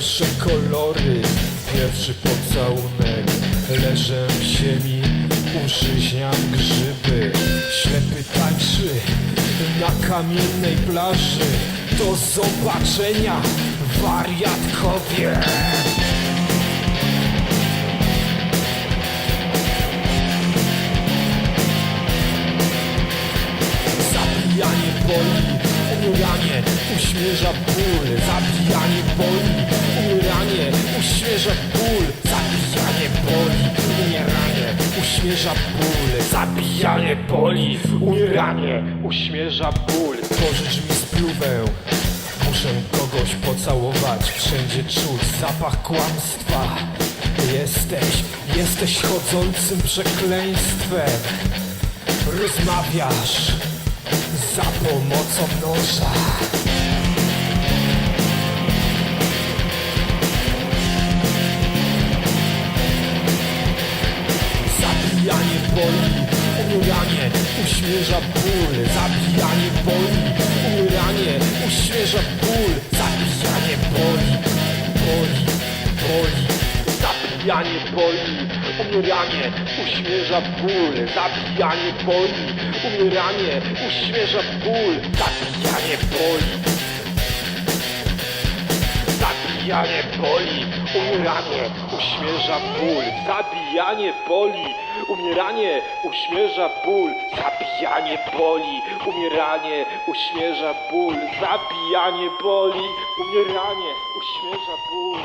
flory Pierwszy pocałunek. Leżę w ziemi Użyźniam grzyby. Ślepy tańczy Na kamiennej plaży. Do zobaczenia Wariatkowie uśmierza ból Zabijanie boli, umieranie. Uśmierza ból Zabijanie boli, umieranie. Uśmierza ból Zabijanie boli, umieranie. Uśmierza ból. Pożycz mi spluwę. Muszę kogoś pocałować Wszędzie czuć zapach kłamstwa. Jesteś, jesteś chodzącym przekleństwem. Rozmawiasz za pomocą noża. Zabijanie boli, umieranie uśmierza ból. Zabijanie boli, umieranie uśmierza ból. Umieranie uśmierza ból. Zabijanie boli, umieranie uśmierza ból. Zabijanie boli. Zabijanie boli, umieranie uśmierza ból. Zabijanie boli, umieranie uśmierza ból. Zabijanie boli, umieranie uśmierza ból. Zabijanie boli, umieranie uśmierza ból.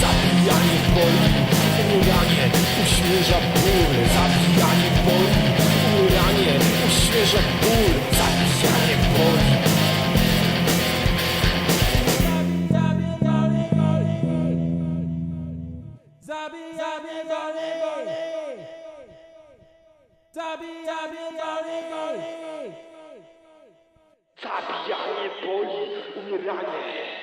Zabijanie boli, umieranie uśmierza ból. Zabijanie boli, umieranie uśmierza ból. Zabijamy goli! Zabijamy goli! Zabijanie boli, umieranie.